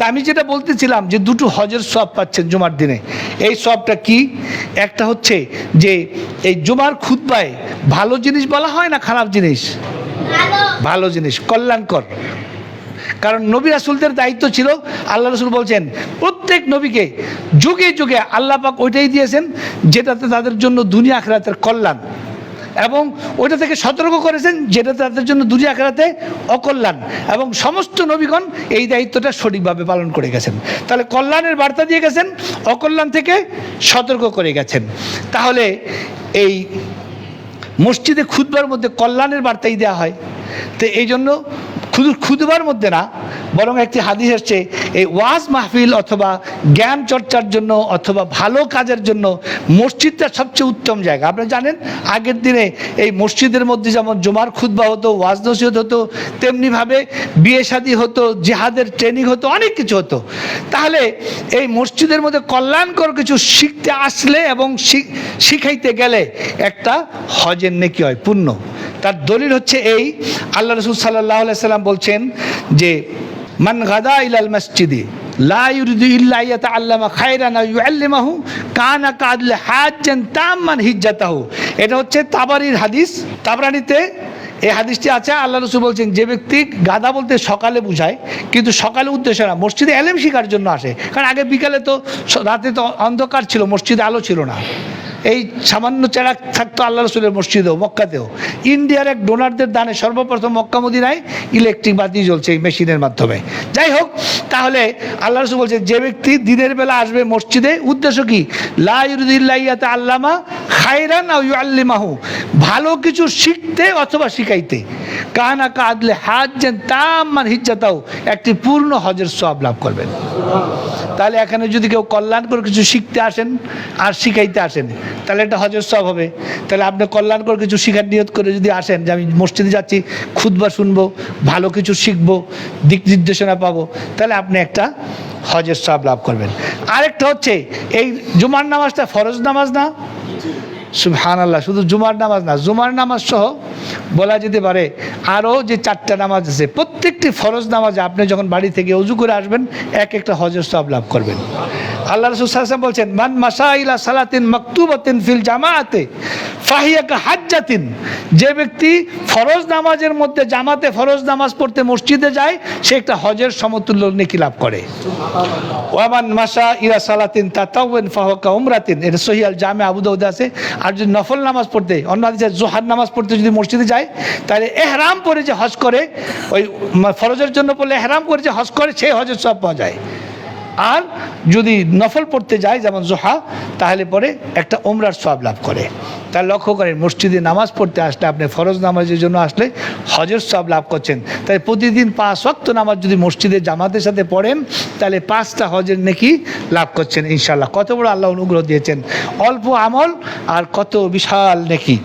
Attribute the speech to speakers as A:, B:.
A: তা আমি যেটা বলতেছিলাম যে দুটো হজের সব পাচ্ছেন জুমার দিনে। এই সবটা কি? একটা হচ্ছে যে এই জুমার খুদ্বায় ভালো জিনিস বলা হয় না খারাপ জিনিস? ভালো জিনিস কল্যাণকর। কারণ নবী রাসুলদের দায়িত্ব ছিল আল্লাহ রসুল বলছেন প্রত্যেক নবীকে যুগে যুগে আল্লাহ পাক ওইটাই দিয়েছেন যেটাতে তাদের জন্য দুনিয়া আখরাতের কল্যাণ। এবং ওইটা থেকে সতর্ক করেছেন যেটা তাদের জন্য দূরে আকারাতে অকল্যাণ। এবং সমস্ত নবীগণ এই দায়িত্বটা সঠিকভাবে পালন করে গেছেন। তাহলে কল্যাণের বার্তা দিয়ে গেছেন, অকল্যাণ থেকে সতর্ক করে গেছেন। তাহলে এই মসজিদে খুদবার মধ্যে কল্যাণের বার্তাই দেওয়া হয়। তো এই জন্য খুদবার মধ্যে না, বরং একটি হাদিস এসছে, এই ওয়াজ মাহফিল অথবা জ্ঞান চর্চার জন্য অথবা ভালো কাজের জন্য মসজিদটা সবচেয়ে উত্তম জায়গা। আপনি জানেন, আগের দিনে এই মসজিদের মধ্যে যেমন জুমার খুদবা হতো, ওয়াজ নসিহত হতো তেমনিভাবে বিয়ে শাদী হতো, জেহাদের ট্রেনিং হতো, অনেক কিছু হতো। তাহলে এই মসজিদের মধ্যে কল্যাণকর কিছু শিখতে আসলে এবং শিখ- শিখাইতে গেলে একটা হজের নেকি হয়, পুণ্য। তার দলিল হচ্ছে এই, আল্লাহ রসুল সাল্লাহ সাল্লাম বলছেন যে, মান গাদা ইলাল মসজিদে এটা হচ্ছে হাদিস। এই হাদিসটি আছে রসুল বলছেন, যে ব্যক্তি গাদা বলতে সকালে বুঝায়, কিন্তু সকালে উদ্দেশ্য না, মসজিদে এলেম শিকার জন্য আসে। কারণ আগে বিকালে তো, রাতে তো অন্ধকার ছিল, মসজিদে আলো ছিল না। এই সামান্য চেরাক থাকতো আল্লাহ রসুলের মসজিদেও, মক্কাতেও। ইন্ডিয়ার এক ডোনারদের দানে সর্বপ্রথম মক্কা মদিনায় ইলেকট্রিক বাতি জ্বলছে এই মেশিনের মাধ্যমে। যাই হোক, তাহলে আল্লাহ রসুল বলছে যে ব্যক্তি দিনের বেলা আসবে মসজিদে, উদ্দেশ্য কি? লাইয়াতে আল্লামা খায়রান ভালো কিছু শিখতে অথবা শিখাইতে। কানা কাদলে হাজ যেন তাম্মান হিজ্জাতাও একটি পূর্ণ হজের সব লাভ করবেন। তাহলে এখানে যদি কেউ কল্যাণকর কিছু শিখতে আসেন আর শিখাইতে আসেন, তাহলে এটা হজের সব হবে। তাহলে আপনি কল্যাণকর কিছু শিখার নিয়ত করে যদি আসেন যে আমি মসজিদে যাচ্ছি খুদবা শুনব, ভালো কিছু শিখব, দিক নির্দেশনা পাবো, তাহলে আপনি একটা হজের সব লাভ করবেন। আরেকটা হচ্ছে এই জুমার নামাজটা ফরজ নামাজ না সুবহান আল্লাহ শুধু জুমার নামাজ না, জুমার নামাজ সহ বলা যেতে পারে আরও যে চারটা নামাজ আছে, প্রত্যেকটি ফরজ নামাজ আপনি যখন বাড়ি থেকে উজু করে আসবেন, এক একটা হজের সব লাভ করবেন। আল্লাহ রসুল বলছেন, মান মাসাইলা সালাতিন মকতুবতিন ফিল জামাআতে ফাহিয়াকা হাজ্জাতিন। যে ব্যক্তি ফরজ নামাজের মধ্যে জামাতে ফরজ নামাজ পড়তে মসজিদে যায়, সে একটা হজের সমতুল্য নেকি লাভ করে। ওয়ামান মাসা ইরা সালাতিন তাতাওয়েন ফাহকা উমরাতিন। এটা সহিয়াল জামে আবু দাউদে আছে। আর যদি নফল নামাজ পড়তে, অন্য হাদিসে জোহার নামাজ পড়তে যদি মসজিদে যায়, তাহলে এহরাম পরে যে হজ করে, ওই ফরজের জন্য পড়লে এহরাম করে যে হজ করে, সেই হজের সব পাওয়া যায়। আর যদি নফল পড়তে যায়, যেমন জোহা, তাহলে পরে একটা ওমরার সব লাভ করে। তার লক্ষ্য করেন, মসজিদে নামাজ পড়তে আসলে আপনি ফরজ নামাজের জন্য আসলে হজের সব লাভ করছেন। তাই প্রতিদিন পাঁচ ওয়াক্ত নামাজ যদি মসজিদে জামাতের সাথে পড়েন, তাহলে পাঁচটা হজের নেকি লাভ করছেন ইনশাল্লাহ কত বড় আল্লাহ অনুগ্রহ দিয়েছেন। অল্প আমল আর কত বিশাল নেকি।